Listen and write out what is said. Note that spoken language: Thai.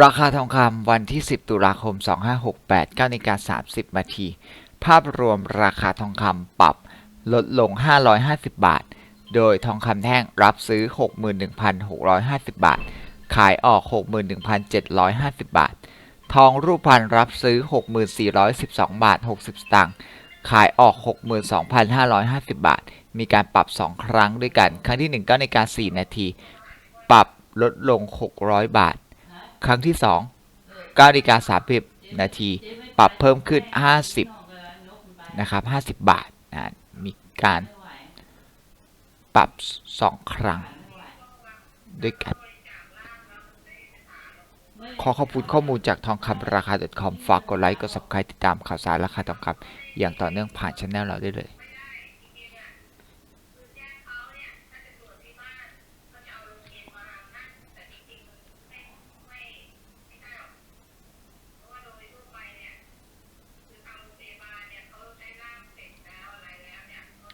ราคาทองคำวันที่ 10 ตุลาคม 2568 9นิกา30นาที ภาพรวมราคาทองคำปรับลดลง 550 บาท โดยทองคำแท่งรับซื้อ 61,650 บาท ขายออก 61,750 บาท ทองรูปพรรณรับซื้อ 6412 บาท 60 สตางค์ขายออก 62,550 บาท มีการปรับ 2 ครั้งด้วยกัน ครั้งที่1 9นาฬิการ4นาที ปรับลดลง 600 บาท ครั้งที่ 2 9นาฬิกา30 นาที ปรับเพิ่มขึ้น 50 นะครับ 50 บาทนะมีการปรับ 2 ครั้ง ด้วยกัน ขอขอบคุณข้อมูลจากทองคำราคา .com ฝากกดไลค์ กด subscribe ติดตามข่าวสารราคาทองคำอย่างต่อเนื่องผ่านช anel เราได้เลย